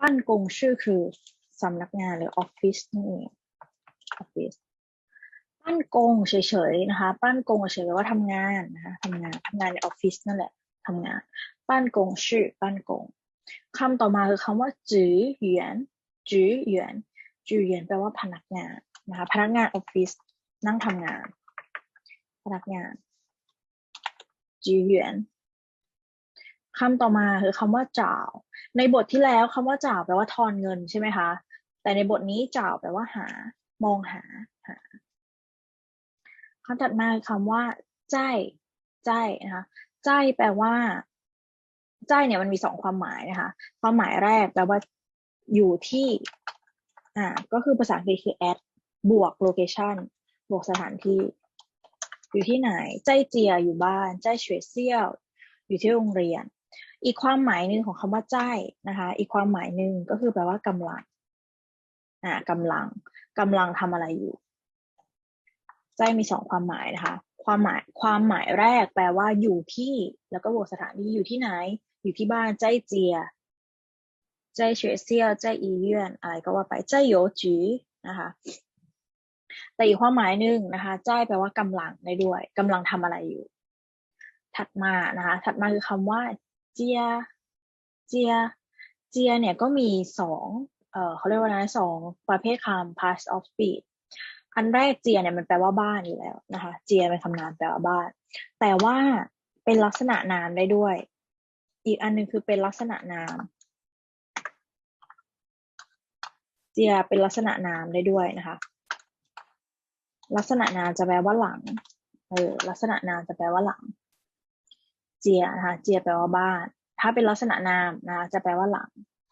ปั้นกงชื่อคือสำนักงานหรือออฟฟิศนั่เองออฟฟิศปั้นกงเฉยๆนะคะ ปั้นกงเฉยๆว่าทำงานนะคะทำงานทำงานในออฟฟิศนั่นแหละทำงาน ปั้นกงชื่อปั้นกงคำต่อมาคือคำว่าจือเหวียนจือเหวียนจือเหวียนแปลว่าพนักงานนะคะพนักงานออฟฟิศนั่งทำงาน พนักงานจือเหวียน คำต่อมาคือคำว่าจ่าวในบทที่แล้วคำว่าจ่าวแปลว่าทอนเงินใช่ไหมคะ แต่ในบทนี้จ่าวแปลว่าหา มองหาหาคำถัดมาคือคำว่าใจใจนะคะใจแปลว่าใจเนี่ยมันมีสองความหมายนะคะ ความหมายแรกแปลว่าอยู่ที่ อ่า ก็คือภาษาอังกฤษคือ at บวก location บวกสถานที่ อยู่ที่ไหน ใจเจียอยู่บ้าน ใจเฉวยเซี่ยว อยู่ที่โรงเรียน อีกความหมายหนึ่งของคำว่าใจนะคะ อีกความหมายหนึ่งก็คือแปลว่ากำลังอ่ากำลังกำลังทำอะไรอยู่ใจมีสองความหมายนะคะ ความหมายความหมายแรกแปลว่าอยู่ที่ แล้วก็บวกสถานที่อยู่ที่ไหน อยู่ที่บ้านใจเจียใจเฉวยเซียวใจอีเยื่อนอะไรก็ว่าไปใจโยจือนะคะแต่อีกความหมายหนึ่งนะคะใจแปลว่ากำลังได้ด้วยกำลังทำอะไรอยู่ ถัดมานะคะ ถัดมาคือคำว่า เจีย เจีย เจียเนี่ยก็มีสองเอ่อเขาเรียกว่าอะไรนะสองประเภทคำ past of speech อันแรกเจียเนี่ยมันแปลว่าบ้านอยู่แล้วนะคะ เจียเป็นคำนามแปลว่าบ้าน แต่ว่าเป็นลักษณะนามได้ด้วย อีกอันหนึงคือเป็นลักษณะนาม เจียเป็นลักษณะนามได้ด้วยนะคะ ลักษณะนามจะแปลว่าหลังเออลักษณะนามจะแปลว่าหลัง เจียนะคะเจียแปลว่าบ้าน ถ้าเป็นลักษณะนามนะคะจะแปลว่าหลัง